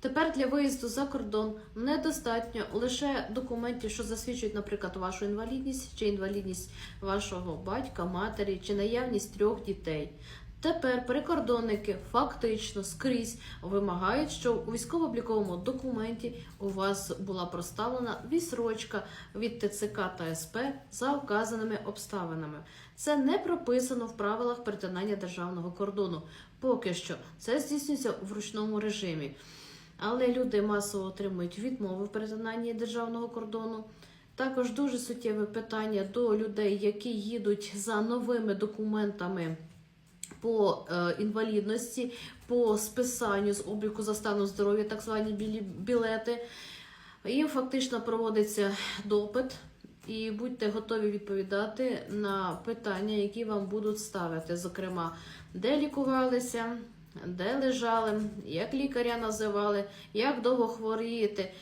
Тепер для виїзду за кордон недостатньо лише документів, що засвідчують, наприклад, вашу інвалідність чи інвалідність вашого батька, матері чи наявність трьох дітей. Тепер прикордонники фактично скрізь вимагають, щоб у військово-обліковому документі у вас була проставлена відсрочка від ТЦК та СП за вказаними обставинами. Це не прописано в правилах перетинання державного кордону. Поки що це здійснюється в ручному режимі. Але люди масово отримують відмови в перетинанні державного кордону. Також дуже суттєве питання до людей, які їдуть за новими документами по е, інвалідності, по списанню з обліку за станом здоров'я, так звані білі білети. Їм фактично проводиться допит, і будьте готові відповідати на питання, які вам будуть ставити. Зокрема, де лікувалися, де лежали, як лікаря називали, як довго хворієте,